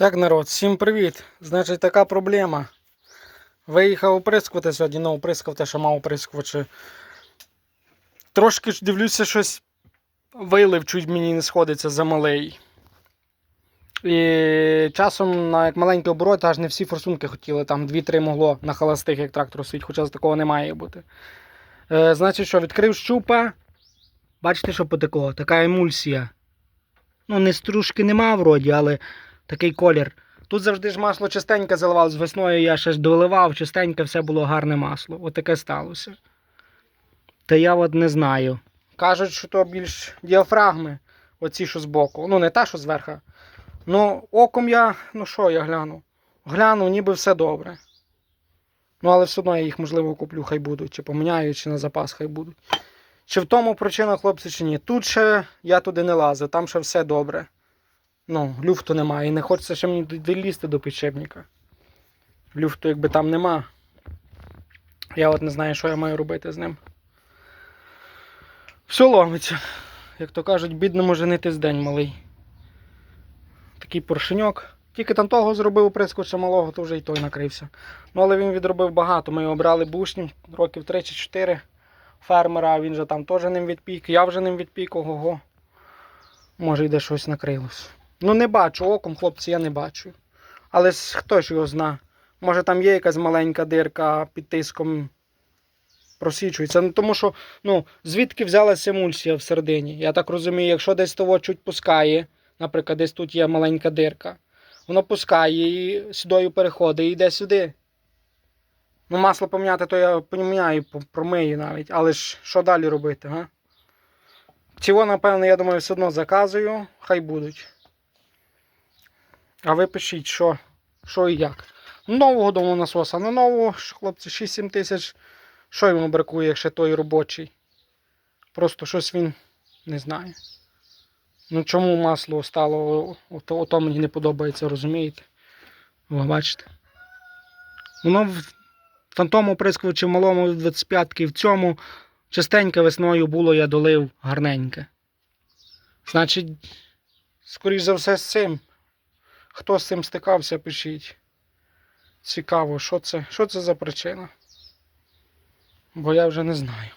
Так, народ, всім привіт. Значить, така проблема. Виїхав оприскувати сьогодні, ну, оприскав те, що мав оприскувачі. Трошки дивлюся, щось вилив, чуть мені не сходиться за малий. І часом на як маленький оборот, аж не всі форсунки хотіли, там 2-3 могло на холостих, як трактор стоїть, хоча з такого не має бути. Е, значить, що, відкрив щупа. Бачите, що потекло? Така емульсія. Ну, не стружки нема вроді, але такий колір. Тут завжди ж масло чистеньке заливав, з весною я ще ж доливав, чистеньке, все було гарне масло. От сталося. Та я от не знаю. Кажуть, що то більш діафрагми, оці, що збоку. Ну, не та, що зверху. Ну, оком я, ну що, я гляну. Гляну, ніби все добре. Ну, але все одно я їх, можливо, куплю, хай будуть, чи поміняю, чи на запас хай будуть. Чи в тому причина, хлопці, чи ні. Тут ще я туди не лазив, там ще все добре. Ну, люфту немає. І не хочеться ще мені долізти до підшипника. Люфту якби там нема. Я от не знаю, що я маю робити з ним. Все ломиться. Як то кажуть, бідному женитись день малий. Такий поршеньок. Тільки там того зробив прискоча малого, то вже і той накрився. Ну, але він відробив багато. Ми його брали бушнім років 3 чи 4 фермера, він же там теж ним відпік. Я вже ним відпік, ого. Може йде щось накрилось. Ну не бачу оком, хлопці, я не бачу. Але ж хто ж його зна? Може там є якась маленька дирка під тиском просічується. Ну, тому що, ну, звідки взялася емульсія всередині? Я так розумію, якщо десь того чуть пускає, наприклад, десь тут є маленька дирка, воно пускає і сюдою переходить і йде сюди. Ну, масло поміняти, то я поміняю, промию навіть. Але ж що далі робити, га? Цього, напевно, я думаю, все одно заказую, хай будуть. А ви пишіть, що, що і як. Нового дому насоса, на нового, хлопці, 6-7 тисяч. Що йому бракує, якщо той робочий? Просто щось він не знає. Ну чому масло стало, ото, ото мені не подобається, розумієте? Ви бачите? Воно в фантому прискувачі в малому 25-ки, в цьому частенько весною було, я долив гарненьке. Значить, скоріш за все з цим. Хто з цим стикався, пишіть. Цікаво, що це, що це за причина. Бо я вже не знаю.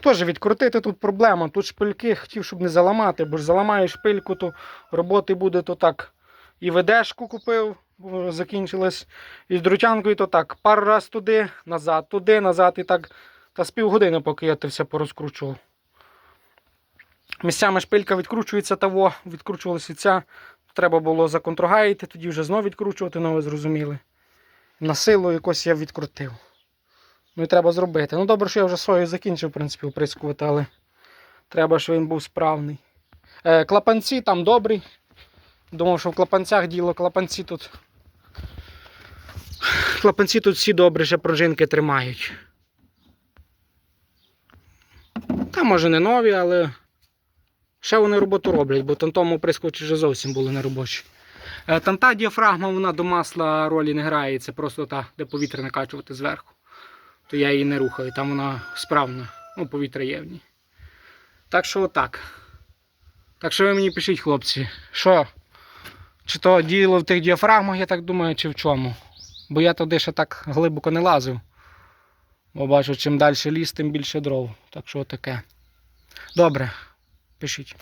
Теж відкрутити тут проблема. Тут шпильки хотів, щоб не заламати, бо ж заламаєш шпильку, то роботи буде то так. І ведешку купив, бо закінчилась. І з друтянкою то так. Пару раз туди, назад, туди, назад і так. Та з півгодини, поки я це все порозкручував. Місцями шпилька відкручується того, відкручувалася ця. Треба було законтрогаяти, тоді вже знову відкручувати, ну ви зрозуміли. На силу якось я відкрутив. Ну і треба зробити. Ну добре, що я вже свою закінчив, в принципі, оприскувати, але треба, щоб він був справний. Е, клапанці там добрі. Думав, що в клапанцях діло клапанці тут. Клапанці тут всі добре, ще пружинки тримають. Та може не нові, але ще вони роботу роблять, бо там тому прискочі вже зовсім були неробочі. Е, Там та діафрагма, вона до масла ролі не грає, це просто та, де повітря накачувати зверху. То я її не рухаю, там вона справна, ну, повітря є в ній. Так що отак. Так що ви мені пишіть, хлопці, що? Чи то діло в тих діафрагмах, я так думаю, чи в чому? Бо я туди ще так глибоко не лазив. Бо бачу, чим далі ліс, тим більше дров. Так що таке. Добре, пишіть.